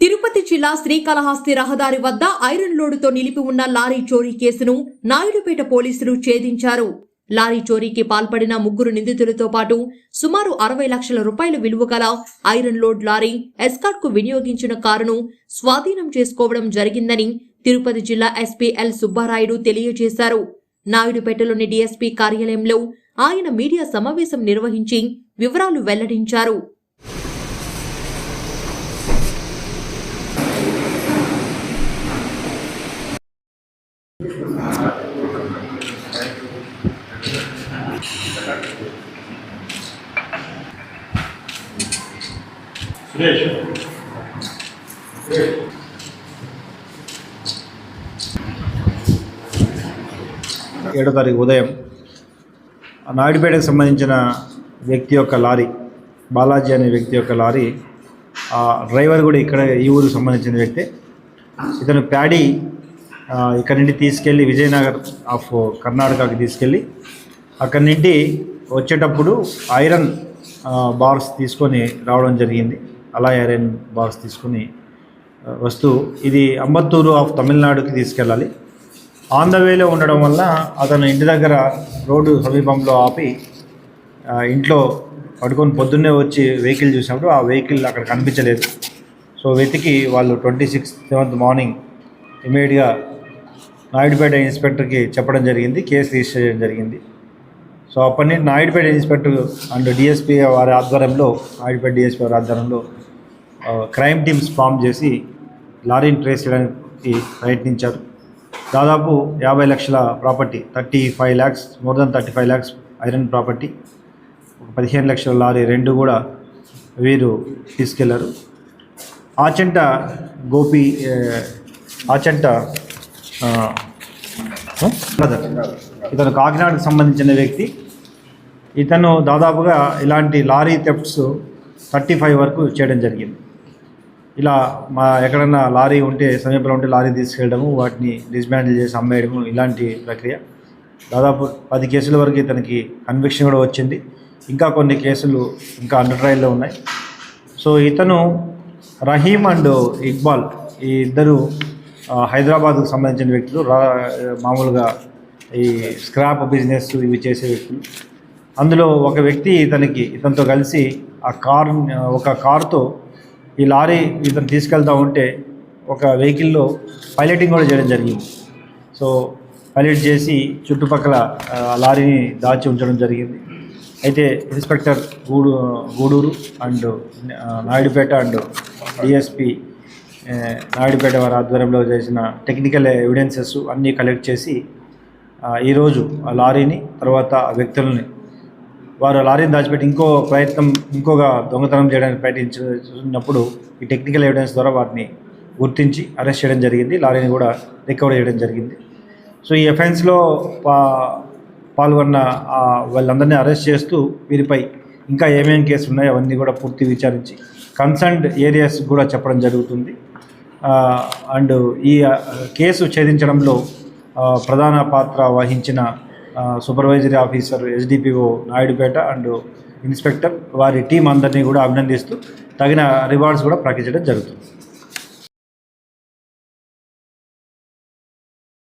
తిరుపతి జిల్లా శ్రీకాళహస్తి రహదారి వద్ద ఐరన్ లోడుతో నిలిపి ఉన్న లారీ చోరీ కేసును నాయుడుపేట పోలీసులు ఛేదించారు. లారీ చోరీకి పాల్పడిన ముగ్గురు నిందితులతో పాటు సుమారు అరవై లక్షల రూపాయల విలువ గల ఐరన్ లోడ్ లారీ ఎస్కాట్కు వినియోగించిన కారును స్వాధీనం చేసుకోవడం జరిగిందని తిరుపతి జిల్లా ఎస్పీ ఎల్ సుబ్బారాయుడు తెలియజేశారు. నాయుడుపేటలోని డీఎస్పీ కార్యాలయంలో ఆయన మీడియా సమావేశం నిర్వహించి వివరాలు వెల్లడించారు. సురేష్. ఏడో తారీఖు ఉదయం నాయుడుపేటకు సంబంధించిన వ్యక్తి యొక్క లారీ బాలాజీ అనే వ్యక్తి యొక్క లారీ ఆ డ్రైవర్ కూడా ఇక్కడ ఈ ఊరికి సంబంధించిన వ్యక్తి. ఇతను ప్యాడీ ఇక్కడి నుండి తీసుకెళ్ళి విజయనగర్ ఆఫ్ కర్ణాటకకి తీసుకెళ్ళి అక్కడి నుండి వచ్చేటప్పుడు ఐరన్ బార్స్ తీసుకొని రావడం జరిగింది. అలా ఐరన్ బార్స్ తీసుకొని వస్తూ ఇది అంబత్తూరు ఆఫ్ తమిళనాడుకి తీసుకెళ్ళాలి. ఆన్ ద వేలో ఉండడం వల్ల అతను ఇంటి దగ్గర రోడ్డు సమీపంలో ఆపి ఇంట్లో పడుకొని పొద్దున్నే వచ్చి వెహికల్ చూసినప్పుడు ఆ వెహికల్ అక్కడ కనిపించలేదు. సో వెతికి వాళ్ళు ట్వంటీ సిక్స్ సెవెంత్ మార్నింగ్ ఇమీడియట్గా నాయుడుపేట ఇన్స్పెక్టర్కి చెప్పడం జరిగింది కేసు రిజిస్టర్ చేయడం జరిగింది. సో అప్పటి నుండి నాయుడుపేట ఇన్స్పెక్టర్ అండ్ డిఎస్పీ వారి ఆధ్వర్యంలో నాయుడుపేట డిఎస్పీ వారి ఆధ్వర్యంలో క్రైమ్ టీమ్స్ ఫామ్ చేసి లారీని ట్రేస్ చేయడానికి ప్రయత్నించారు. దాదాపు యాభై లక్షల property thirty five lakhs more than thirty five lakhs iron property ఒక పదిహేను లక్షల లారీ రెండు కూడా వీరు తీసుకెళ్ళారు. ఆచంట గోపి ఆచంట బ్రదర్. ఇతను కాకినాడకు సంబంధించిన వ్యక్తి. ఇతను దాదాపుగా ఇలాంటి లారీ థెఫ్ట్స్ థర్టీ ఫైవ్ వరకు చేయడం జరిగింది. ఇలా మా ఎక్కడన్నా లారీ ఉంటే సమీపంలో ఉంటే లారీ తీసుకెళ్ళడము వాటిని డిస్మాండిల్ చేసి అమ్మేయడము ఇలాంటి ప్రక్రియ. దాదాపు పది కేసుల వరకు ఇతనికి కన్విక్షన్ కూడా వచ్చింది. ఇంకా కొన్ని కేసులు ఇంకా అండర్ ట్రయల్లో ఉన్నాయి. సో ఇతను రహీం అండ్ ఇక్బాల్ ఈ ఇద్దరు హైదరాబాద్కు సంబంధించిన వ్యక్తులు మామూలుగా ఈ స్క్రాప్ బిజినెస్ ఇవి చేసే వ్యక్తులు. అందులో ఒక వ్యక్తి ఇతనికి ఇతనితో కలిసి ఆ కార్ ఒక కారుతో ఈ లారీ ఇతను తీసుకెళ్తా ఉంటే ఒక వెహికల్లో పైలటింగ్ కూడా చేయడం జరిగింది. సో పైలట్ చేసి చుట్టుపక్కల లారీని దాచి ఉంచడం జరిగింది. అయితే ఇన్స్పెక్టర్ గూడు Gudur and Naidupeta and DSP Naidupeta వారి ఆధ్వర్యంలో చేసిన టెక్నికల్ ఎవిడెన్సెస్ అన్నీ కలెక్ట్ చేసి ఈరోజు ఆ లారీని తర్వాత ఆ వ్యక్తులని వారు లారీని దాచిపెట్టి ఇంకో ప్రయత్నం ఇంకొక దొంగతనం చేయడానికి ప్రయత్నించినప్పుడు ఈ టెక్నికల్ ఎవిడెన్స్ ద్వారా వాటిని గుర్తించి అరెస్ట్ చేయడం జరిగింది లారీని కూడా రికవర్ చేయడం జరిగింది. సో ఈ ఎఫెన్స్లో పా పాల్గొన్న వాళ్ళందరినీ అరెస్ట్ చేస్తూ వీరిపై ఇంకా ఏమేమి కేసులు ఉన్నాయో అవన్నీ కూడా పూర్తి విచారించి కన్సర్న్డ్ ఏరియాస్ కూడా చెప్పడం జరుగుతుంది. అండ్ ఈ కేసు ఛేదించడంలో ప్రధాన పాత్ర వహించిన supervisory officer SDPO Naidupeta and inspector వారి టీం అందరినీ కూడా అభినందిస్తూ తగిన రివార్డ్స్ కూడా ప్రకటించడం జరుగుతుంది.